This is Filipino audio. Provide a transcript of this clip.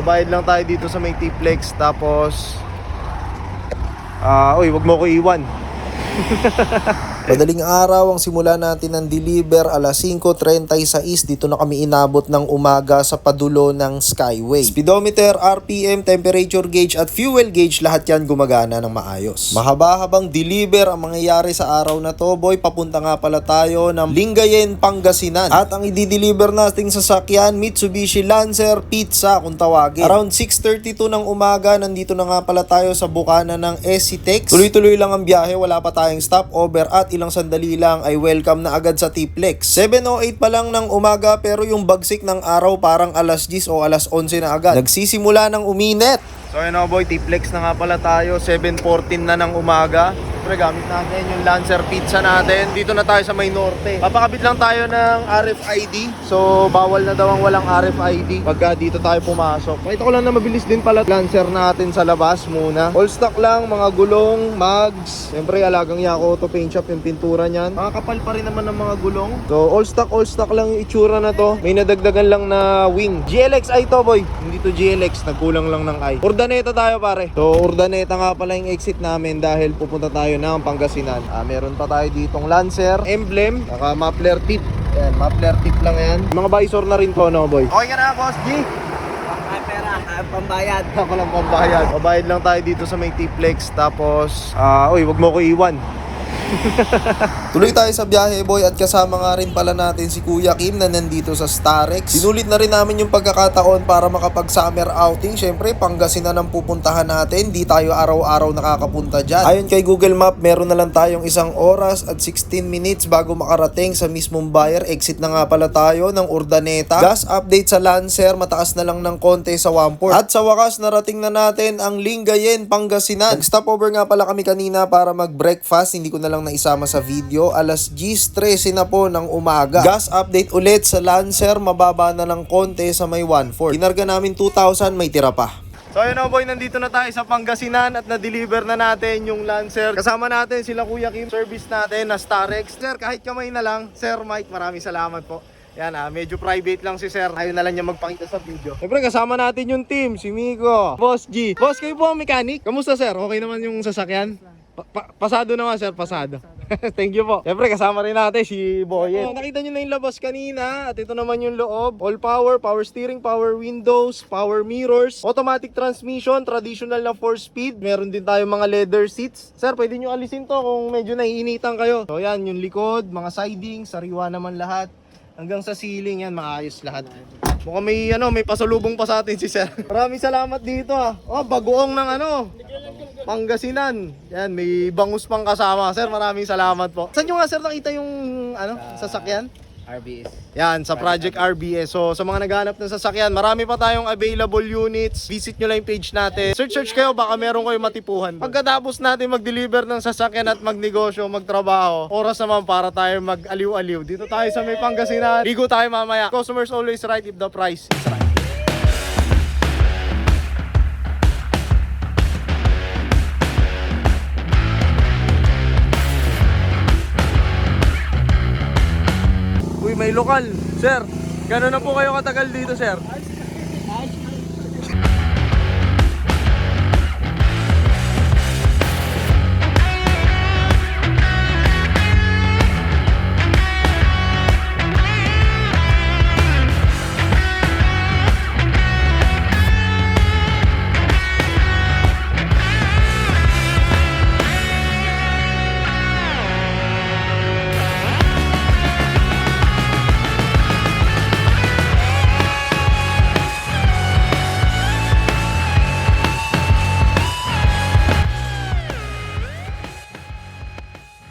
Pabayad lang tayo dito sa may T-Flex. Tapos, ah, uy, wag mo ko iwan. Madaling araw ang simula natin ng deliver alas 5.36 dito na kami inabot ng umaga sa padulo ng Skyway. Speedometer, RPM, temperature gauge at fuel gauge lahat yan gumagana ng maayos. Mahaba-habang deliver ang mangyayari sa araw na to boy. Papunta nga pala tayo ng Lingayen, Pangasinan. At ang i-deliver nating sasakyan Mitsubishi Lancer Pizza kung tawagin. Around 6.32 ng umaga nandito na nga pala tayo sa bukana ng SCTEX. Tuloy-tuloy lang ang biyahe wala pa tayong stopover at ilang sandali lang ay welcome na agad sa T-Flex. 7.08 pa lang ng umaga pero yung bagsik ng araw parang alas 10 o alas 11 na agad. Nagsisimula ng uminit. So yun o boy, T-Flex na nga pala tayo. 7.14 na ng umaga. Siyempre gamit natin yung Lancer Pizza natin. Dito na tayo sa may norte. Papakabit lang tayo ng RFID. So bawal na daw ang walang RFID pagka dito tayo pumasok. Pakita ko lang na mabilis din pala Lancer natin sa labas muna. All stock lang, mga gulong, mags. Siyempre alagang Yako Auto Paint Shop yung pintura niyan. Makakapal pa rin naman ng mga gulong. So all stock, all stock lang yung itsura na to. May nadagdagan lang na wing. GLX i to boy. Hindi to GLX, nagkulang lang ng i. Urdaneta tayo pare. So Urdaneta nga pala yung exit namin dahil pupunta tayo ng Pangasinan. Ah, meron pa tayo ditong Lancer, emblem, saka muffler tip. Yan, muffler tip lang yan. Mga visor na rin to no boy. Okay ka na boss G? Ay, pera, ay, pambayad. Ako lang pambayad. Pabayad lang tayo dito sa may T-Flex. Tapos, ah, uy, wag mo ko iwan. Tuloy tayo sa biyahe boy at kasama nga rin pala natin si Kuya Kim na nandito sa Starex. Sinulit na rin namin yung pagkakataon para makapag summer outing. Syempre, Pangasinan ang pupuntahan natin. Di tayo araw-araw nakakapunta dyan. Ayon kay Google Map, meron na lang tayong isang oras at 16 minutes bago makarating sa mismong buyer. Exit na nga pala tayo ng Urdaneta. Gas update sa Lancer, mataas na lang ng konti sa 1 At sa wakas, narating na natin ang Lingayen, Pangasinan. Nag-stopover nga pala kami kanina para mag-breakfast. Hindi ko na lang naisama sa video. Alas 10.13 na po ng umaga. Gas update ulit sa Lancer. Mababa na ng konti sa may 1.4. Kinarga namin 2,000, may tira pa. So yun o boy, nandito na tayo sa Pangasinan at na-deliver na natin yung Lancer. Kasama natin sila Kuya Kim, service natin na Starex. Sir, kahit kamay na lang, Sir Mike, maraming salamat po. Yan ah, medyo private lang si Sir. Ayaw na lang niya magpakita sa video. Siyempre, kasama natin yung team, si Migo, Boss G. Boss, kayo po ang mechanic. Kamusta sir? Okay naman yung sasakyan? Pa- pa- pasado naman sir, pasado. Thank you po. Siyempre, kasama rin natin si Boyet. Oh, nakita nyo na yung labas kanina at ito naman yung loob. All power, power steering, power windows, power mirrors, automatic transmission, traditional na 4-speed. Meron din tayo mga leather seats. Sir, pwede nyo alisin to kung medyo naiinitan kayo. So yan, yung likod, mga siding, sariwa naman lahat. Hanggang sa ceiling yan, maayos lahat. Mukhang may ano, may pasalubong pa sa atin si Sir. Maraming salamat dito ah. Oh, bagoong ng ano. Pangasinan. Yan, may bangus pang kasama. Sir, maraming salamat po. Saan nyo nga sir nakita yung ano, sasakyan? RBS. Yan, sa Project RBS. So, sa mga naghahanap ng sasakyan, marami pa tayong available units. Visit nyo lang yung page natin. Search, search kayo, baka meron kayo matipuhan. Pagkatapos natin mag-deliver ng sasakyan at magnegosyo, magtrabaho, oras naman para tayo mag-aliw-aliw. Dito tayo sa may Pangasinan. Ligo tayo mamaya. Customers always right if the price is right. May lokal. Sir, gano'n na po kayo katagal dito, sir?